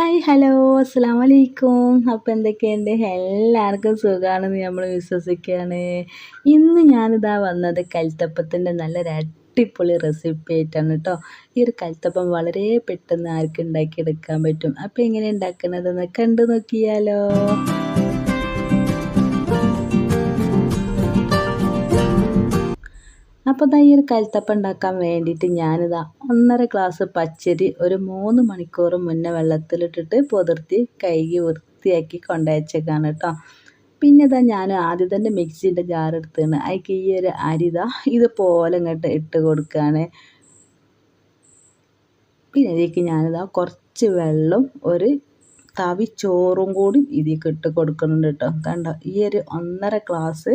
Hi hello അസ്സാം വലൈക്കും അപ്പോൾ എന്തൊക്കെയുണ്ട്? എല്ലാവർക്കും സുഖമാണെന്ന് നമ്മൾ വിശ്വസിക്കുകയാണ് ഇന്ന് ഞാനിതാ വന്നത് കൽത്തപ്പത്തിന്റെ നല്ലൊരു അടിപൊളി റെസിപ്പി ആയിട്ടാണ് കേട്ടോ ഈ ഒരു കൽത്തപ്പം വളരെ പെട്ടെന്ന് ആർക്കും ഉണ്ടാക്കിയെടുക്കാൻ പറ്റും? അപ്പോൾ എങ്ങനെ ഉണ്ടാക്കുന്നതെന്ന് കണ്ടു നോക്കിയാലോ. അപ്പോൾ ദാ ഈ ഒരു കൽത്തപ്പം ഉണ്ടാക്കാൻ വേണ്ടിയിട്ട് ഞാനിതാ ഒന്നര ഗ്ലാസ് പച്ചരി ഒരു മൂന്ന് മണിക്കൂർ മുന്നേ വെള്ളത്തിലിട്ടിട്ട് പുതിർത്തി കഴുകി വൃത്തിയാക്കി കൊണ്ടുവച്ചേക്കാണ് കേട്ടോ. പിന്നെ ഇതാ ഞാൻ ആദ്യം തന്നെ മിക്സിന്റെ ജാർ എടുത്താണ്. അതിക്ക് ഈ ഒരു അരിതാ ഇതുപോലെ ഇങ്ങോട്ട് ഇട്ട് കൊടുക്കുകയാണ് പിന്നെ ഇതിലേക്ക് ഞാനിതാ കുറച്ച് വെള്ളം ഒരു തവി ചോറും കൂടി ഇതിലേക്ക് ഇട്ട് കൊടുക്കുന്നുണ്ട് കേട്ടോ. കണ്ടോ? ഈ ഒരു ഒന്നര ഗ്ലാസ്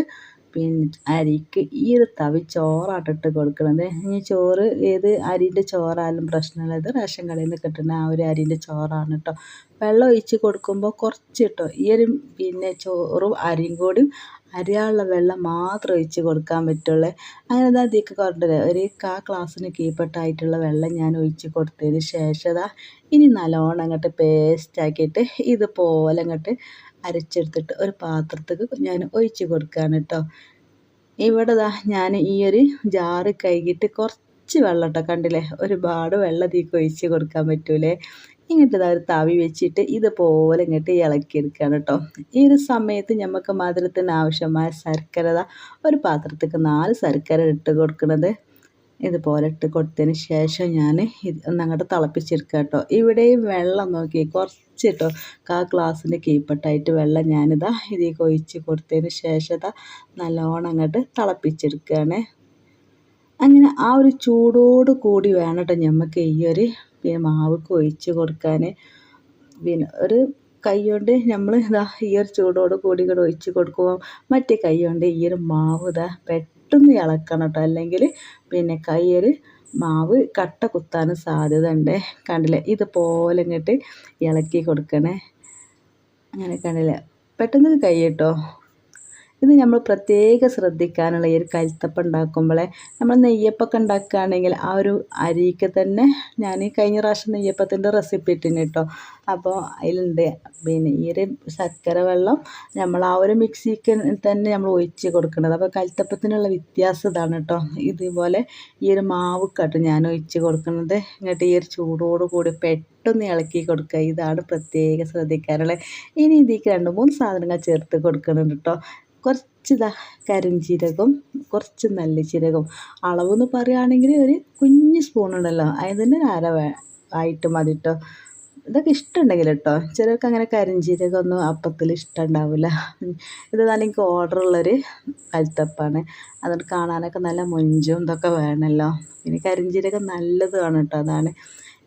പിന്നെ അരിക്ക് ഈ ഒരു തവി ചോറാട്ടിട്ട് കൊടുക്കണത്. ഈ ചോറ് ഏത് അരിന്റെ ചോറായാലും പ്രശ്നമില്ല. ഇത് റേഷൻ കടയിൽ നിന്ന് കിട്ടുന്ന ആ ഒരു അരിന്റെ ചോറാണ് കേട്ടോ വെള്ളം ഒഴിച്ച് കൊടുക്കുമ്പോൾ കുറച്ച് കേട്ടോ ഈ ഒരു പിന്നെ ചോറും അരിയും കൂടി അരിയാനുള്ള വെള്ളം മാത്രം ഒഴിച്ച് കൊടുക്കാൻ പറ്റുള്ളൂ. അങ്ങനെ ഇതാ അതിലേക്ക് കുറഞ്ഞത് ഒരു കാ ഗ്ലാസ്സിന് കീപ്പട്ടായിട്ടുള്ള വെള്ളം ഞാൻ ഒഴിച്ച് കൊടുത്തതിന് ശേഷം ഇനി നല്ലോണം അങ്ങോട്ട് പേസ്റ്റാക്കിയിട്ട് ഇതുപോലെ അങ്ങോട്ട് അരച്ചെടുത്തിട്ട് ഒരു പാത്രത്തേക്ക് ഞാൻ ഒഴിച്ച് കൊടുക്കുകയാണ് കേട്ടോ ഇവിടെ ദാ ഞാൻ ഈ ഒരു ജാറ് കഴുകിയിട്ട് കുറച്ച് വെള്ളം കേട്ടോ കണ്ടില്ലേ? ഒരുപാട് വെള്ളം തീക്ക് ഒഴിച്ച് കൊടുക്കാൻ പറ്റൂലേ? ഇങ്ങോട്ട് ഇതാ ഒരു തവി വെച്ചിട്ട് ഇതുപോലെ ഇങ്ങോട്ട് ഇളക്കിയെടുക്കുകയാണ് കേട്ടോ ഈ ഒരു സമയത്ത് നമുക്ക് മധുരത്തിന് ആവശ്യമായ ശർക്കര ഒരു പാത്രത്തേക്ക് നാല് ശർക്കര ഇട്ട് കൊടുക്കുന്നത് ഇതുപോലെ ഇട്ട് കൊടുത്തതിന് ശേഷം ഞാൻ ഒന്നങ്ങോട്ട് തിളപ്പിച്ചെടുക്കുക കേട്ടോ. ഇവിടെയും വെള്ളം നോക്കി കുറച്ച് കേട്ടോ കാ ഗ്ലാസ്സിന്റെ കീപ്പട്ടായിട്ട് വെള്ളം ഞാനിതാ ഇത് കൊഴിച്ച് കൊടുത്തതിന് ശേഷം ഇതാ നല്ലോണം അങ്ങോട്ട് തിളപ്പിച്ചെടുക്കുകയാണ്. അങ്ങനെ ആ ഒരു ചൂടോട് കൂടി വേണം കേട്ടോ നമുക്ക് ഈ ഒരു പിന്നെ മാവ് കൊഴിച്ച് കൊടുക്കാൻ പിന്നെ ഒരു കൈ കൊണ്ട് നമ്മൾ ഇതാ ഈ ഒരു ചൂടോട് കൂടി കൂടെ ഒഴിച്ച് കൊടുക്കുമ്പോൾ മറ്റേ കൈ കൊണ്ട് ഈ ഒരു മാവ് ഇതാ പെട്ടെന്ന് ഇളക്കണം കേട്ടോ അല്ലെങ്കിൽ പിന്നെ കയ്യിൽ മാവ് കട്ട കുത്താനും സാധ്യത ഉണ്ട് കണ്ടില്ലേ? ഇതുപോലെ ഇങ്ങോട്ട് ഇളക്കി കൊടുക്കണേ. അങ്ങനെ കണ്ടില്ലേ? പെട്ടെന്ന് കൈ കേട്ടോ? ഇത് നമ്മൾ പ്രത്യേകം ശ്രദ്ധിക്കാനുള്ള ഈ ഒരു കൽത്തപ്പം ഉണ്ടാക്കുമ്പോഴേ നമ്മൾ നെയ്യപ്പൊക്കെ ഉണ്ടാക്കുകയാണെങ്കിൽ ആ ഒരു അരിക്ക് തന്നെ ഞാൻ ഈ കഴിഞ്ഞ പ്രാവശ്യം നെയ്യപ്പത്തിന്റെ റെസിപ്പി ഇട്ടിന് കേട്ടോ. അപ്പോൾ അതിലുണ്ട്. പിന്നെ ഈ ഒരു ശർക്കര വെള്ളം നമ്മൾ ആ ഒരു മിക്സിക്ക് തന്നെ നമ്മൾ ഒഴിച്ച് കൊടുക്കുന്നത് അപ്പോൾ കൽത്തപ്പത്തിനുള്ള വ്യത്യാസം ഇതാണ് കേട്ടോ. ഇതുപോലെ ഈ ഒരു മാവ് കട്ട് ഞാൻ ഒഴിച്ച് കൊടുക്കുന്നത് എന്നിട്ട് ഈ ഒരു ചൂടോട് കൂടി പെട്ടെന്ന് ഇളക്കി കൊടുക്കുക. ഇതാണ് പ്രത്യേകം ശ്രദ്ധിക്കാറുള്ളത് ഇനി ഇതിലേക്ക് രണ്ട് മൂന്ന് സാധനങ്ങൾ ചേർത്ത് കൊടുക്കുന്നുണ്ട് കേട്ടോ. കുറച്ച് ഇതാ കരിഞ്ചീരകം കുറച്ച് നല്ല ജീരകം അളവെന്ന് പറയുകയാണെങ്കിൽ ഒരു കുഞ്ഞ് സ്പൂണുണ്ടല്ലോ. അതിന് തന്നെ അര ആയിട്ട് മതി കേട്ടോ ഇതൊക്കെ ഇഷ്ടമുണ്ടെങ്കിൽ കേട്ടോ ചിലർക്ക് അങ്ങനെ കരിഞ്ചീരകം ഒന്നും അപ്പത്തിൽ ഇഷ്ടമുണ്ടാവില്ല. ഇത് നല്ല എനിക്ക് ഓർഡറുള്ളൊരു അൽത്തപ്പാണ്. അതുകൊണ്ട് കാണാനൊക്കെ നല്ല മൊഞ്ചും ഇതൊക്കെ വേണമല്ലോ. പിന്നെ കരിഞ്ചീരകം നല്ലതാണ് കേട്ടോ. അതാണ്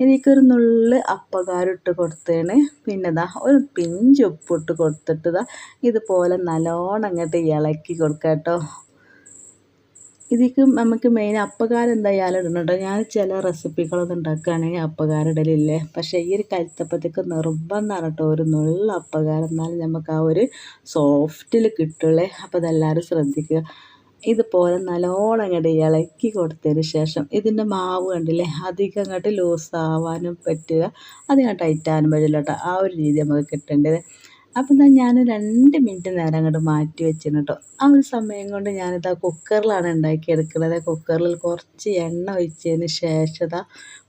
ഇതിലേക്കൊരു നുള്ള് അപ്പകാരം ഇട്ട് കൊടുത്തേണ്. പിന്നെ ഇതാ ഒരു പിഞ്ച് ഉപ്പിട്ട് കൊടുത്തിട്ട് ഇതാ ഇതുപോലെ നല്ലോണം അങ്ങോട്ട് ഇളക്കി കൊടുക്കുക കേട്ടോ ഇതിക്ക് നമുക്ക് മെയിൻ അപ്പകാരം എന്തായാലും ഇടണം ഞാൻ ചില റെസിപ്പികളൊന്നും ഉണ്ടാക്കുകയാണെങ്കിൽ അപ്പകാരം ഇടലില്ലേ? പക്ഷേ ഈ ഒരു കരുത്തപ്പത്തേക്ക് നിർബന്ധമാണ് കേട്ടോ ഒരു നുള്ള അപ്പകാരം എന്നാലും നമുക്ക് ആ ഒരു സോഫ്റ്റിൽ കിട്ടുള്ളേ. അപ്പോൾ അതെല്ലാവരും ശ്രദ്ധിക്കുക. ഇതുപോലെ നല്ലോണം അങ്ങോട്ട് ഇളക്കി കൊടുത്തതിന് ശേഷം ഇതിന്റെ മാവ് കണ്ടില്ലേ? അധികം അങ്ങോട്ട് ലൂസാവാനും പറ്റുക അധികം ടൈറ്റാനും പറ്റില്ല കേട്ടോ ആ ഒരു രീതി നമുക്ക് കിട്ടേണ്ടത് അപ്പം എന്നാൽ ഞാൻ രണ്ട് മിനിറ്റ് നേരം അങ്ങോട്ട് മാറ്റി വെച്ചിരുന്നു കേട്ടോ ആ ഒരു സമയം കൊണ്ട് ഞാനിതാ കുക്കറിലാണ് ഉണ്ടാക്കിയെടുക്കുന്നത്. കുക്കറിൽ കുറച്ച് എണ്ണ ഒഴിച്ചതിന് ശേഷം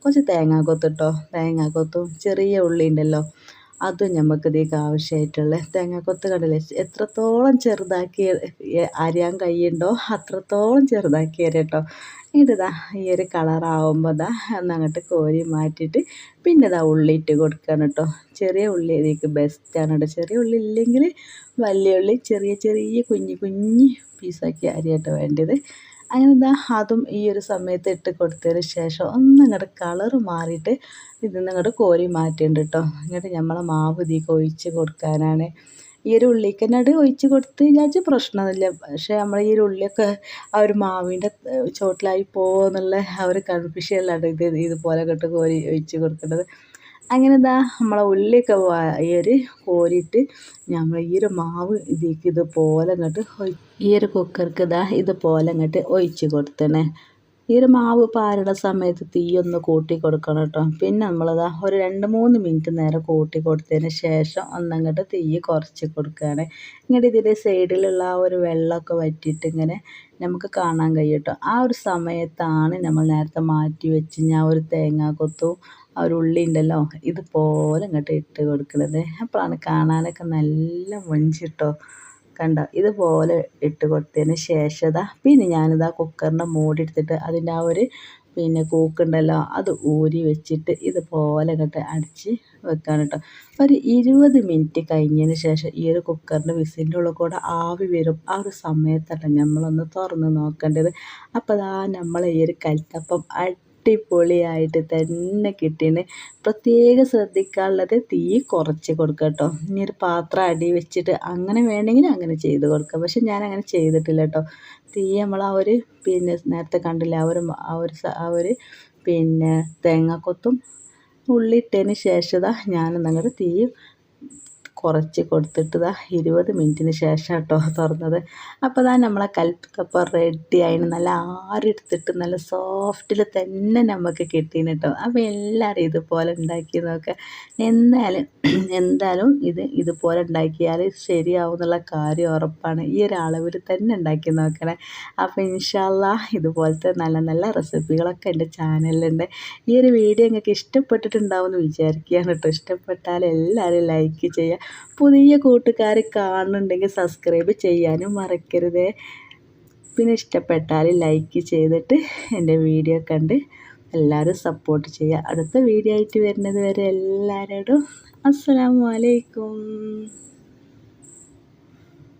കുറച്ച് തേങ്ങാക്കൊത്ത് കേട്ടോ തേങ്ങാക്കൊത്തും ചെറിയ ഉള്ളി ഉണ്ടല്ലോ. അതും നമുക്ക് ഇതിലേക്ക് ആവശ്യമായിട്ടുള്ള തേങ്ങാക്കൊത്ത് കടല. എത്രത്തോളം ചെറുതാക്കി അരിയാൻ കഴിയുണ്ടോ അത്രത്തോളം ചെറുതാക്കി അരട്ടോ ഇതാ ഈ ഒരു കളറാവുമ്പോൾ ഇതാ എന്നങ്ങോട്ട് കോരി മാറ്റിയിട്ട് പിന്നെ ഇതാ ഉള്ളി ഇട്ട് കൊടുക്കണം കേട്ടോ ചെറിയ ഉള്ളി ഇതിലേക്ക് ബെസ്റ്റാണ് കേട്ടോ ചെറിയ ഉള്ളി ഇല്ലെങ്കിൽ വലിയ ഉള്ളി ചെറിയ ചെറിയ കുഞ്ഞി കുഞ്ഞി പീസാക്കി അരിയാട്ടോ വേണ്ടത്. അങ്ങനെ ഇതാ അതും ഈ ഒരു സമയത്ത് ഇട്ട് കൊടുത്തതിന് ശേഷം ഒന്ന് ഇങ്ങോട്ട് കളറ് മാറിയിട്ട് ഇതിൽ നിന്ന് അങ്ങോട്ട് കോരി മാറ്റിയിട്ടുണ്ട് കേട്ടോ എന്നിട്ട് നമ്മളെ മാവ് ഇതിലേക്ക് ഒഴിച്ച് കൊടുക്കാനാണ്. ഈ ഒരു ഉള്ളിക്കന്നട് ഒഴിച്ച് കൊടുത്ത് കഴിഞ്ഞാൽ പ്രശ്നമൊന്നുമില്ല പക്ഷേ നമ്മൾ ഈ ഒരു ഉള്ളിയൊക്കെ ആ ഒരു മാവിന്റെ ചോട്ടിലായി പോകുമെന്നുള്ള ആ ഒരു കൺഫ്യൂഷനിലാണ് ഇത് ഇതുപോലെ കേട്ട് കോരി ഒഴിച്ച് കൊടുക്കേണ്ടത്. അങ്ങനെ ഇതാ നമ്മളെ ഉള്ളിയൊക്കെ ഒരു കോരിയിട്ട് നമ്മൾ ഈ ഒരു മാവ് ഇതിലേക്ക് ഇതുപോലെ അങ്ങോട്ട് ഈ ഒരു കുക്കർക്ക് ഇതാ ഇതുപോലെ അങ്ങോട്ട് ഒഴിച്ച് കൊടുത്തണേ. ഈ ഒരു മാവ് പാരുടെ സമയത്ത് തീയൊന്ന് കൂട്ടി കൊടുക്കണം കേട്ടോ പിന്നെ നമ്മളിതാ ഒരു രണ്ട് മൂന്ന് മിനിറ്റ് നേരം കൂട്ടി കൊടുത്തതിന് ശേഷം ഒന്നങ്ങോട്ട് തീ കുറച്ച് കൊടുക്കുകയാണ് ഇങ്ങോട്ട് ഇതിന്റെ സൈഡിലുള്ള ആ ഒരു വെള്ളമൊക്കെ വറ്റിയിട്ട് ഇങ്ങനെ നമുക്ക് കാണാൻ കഴിയും കേട്ടോ ആ ഒരു സമയത്താണ് നമ്മൾ നേരത്തെ മാറ്റി വെച്ച് ഞാൻ ഒരു തേങ്ങാക്കൊത്തും ആ ഒരു ഉള്ളി ഉണ്ടല്ലോ ഇതുപോലെ ഇങ്ങോട്ട് ഇട്ട് കൊടുക്കുന്നത് അപ്പോഴാണ് കാണാനൊക്കെ നല്ല മൊഞ്ചിട്ടോ. കണ്ട? ഇതുപോലെ ഇട്ട് കൊടുത്തതിന് ശേഷം പിന്നെ ഞാനിതാ കുക്കറിന്റെ മൂടി എടുത്തിട്ട് അതിന്റെ ആ ഒരു പിന്നെ കൂക്കുണ്ടല്ലോ അത് ഊരി വെച്ചിട്ട് ഇതുപോലെ ഇങ്ങോട്ട് അടിച്ച് വെക്കാൻ കേട്ടോ ഒരു ഇരുപത് മിനിറ്റ് കഴിഞ്ഞതിന് ശേഷം ഈ ഒരു കുക്കറിന്റെ വിസിലിന്റെ ഉള്ളിൽ കൂടെ ആവി വരും. ആ ഒരു സമയത്തല്ല നമ്മളൊന്ന് തുറന്ന് നോക്കേണ്ടത്. അപ്പോൾ അതാ നമ്മൾ ഈ ഒരു കൽത്തപ്പം അടിപൊളിയായിട്ട് തന്നെ കിട്ടിയാണ് പ്രത്യേകം ശ്രദ്ധിക്കാനുള്ളത് തീ കുറച്ച് കൊടുക്കുക കേട്ടോ. ഇനി ഒരു പാത്രം അടി വെച്ചിട്ട് അങ്ങനെ വേണമെങ്കിൽ അങ്ങനെ ചെയ്ത് കൊടുക്കുക പക്ഷെ ഞാൻ അങ്ങനെ ചെയ്തിട്ടില്ല കേട്ടോ. തീ നമ്മൾ ആ ഒരു പിന്നെ നേരത്തെ കണ്ടില്ല ആ ഒരു ആ ഒരു ആ ഒരു പിന്നെ തേങ്ങാക്കൊത്തും ഉള്ളിട്ടതിന് ശേഷം ഞാനൊന്നങ്ങോട്ട് തീ കുറച്ച് കൊടുത്തിട്ട് ഇതാ ഇരുപത് മിനിറ്റിന് ശേഷം കേട്ടോ തുറന്നത്. അപ്പോൾ ഇതാ നമ്മളെ കൽപ്പക്കപ്പ റെഡി ആയി നല്ല ആരെടുത്തിട്ട് നല്ല സോഫ്റ്റിൽ തന്നെ നമുക്ക് കിട്ടീന് കേട്ടോ അപ്പോൾ എല്ലാവരും ഇതുപോലെ ഉണ്ടാക്കി നോക്കുക എന്തായാലും എന്തായാലും ഇത് ഇതുപോലെ ഉണ്ടാക്കിയാൽ ശരിയാവും എന്നുള്ള കാര്യം ഉറപ്പാണ്. ഈ ഒരു അളവിൽ തന്നെ ഉണ്ടാക്കി നോക്കണേ. അപ്പോൾ ഇൻഷാല്ല ഇതുപോലത്തെ നല്ല നല്ല റെസിപ്പികളൊക്കെ എന്റെ ചാനലിലുണ്ട്. ഈ ഒരു വീഡിയോ നിങ്ങൾക്ക് ഇഷ്ടപ്പെട്ടിട്ടുണ്ടാവും എന്ന് വിചാരിക്കുകയാണ് കേട്ടോ ഇഷ്ടപ്പെട്ടാൽ എല്ലാവരും ലൈക്ക് ചെയ്യുക. പുതിയ കൂട്ടുകാർ കാണുന്നുണ്ടെങ്കിൽ സബ്സ്ക്രൈബ് ചെയ്യാനും മറക്കരുത്. പിന്നെ ഇഷ്ടപ്പെട്ടാൽ ലൈക്ക് ചെയ്തിട്ട് എന്റെ വീഡിയോ കണ്ട് എല്ലാവരും സപ്പോർട്ട് ചെയ്യുക. അടുത്ത വീഡിയോ ആയിട്ട് വരുന്നത് വരെ എല്ലാവരോടും അസ്സാം വലൈക്കും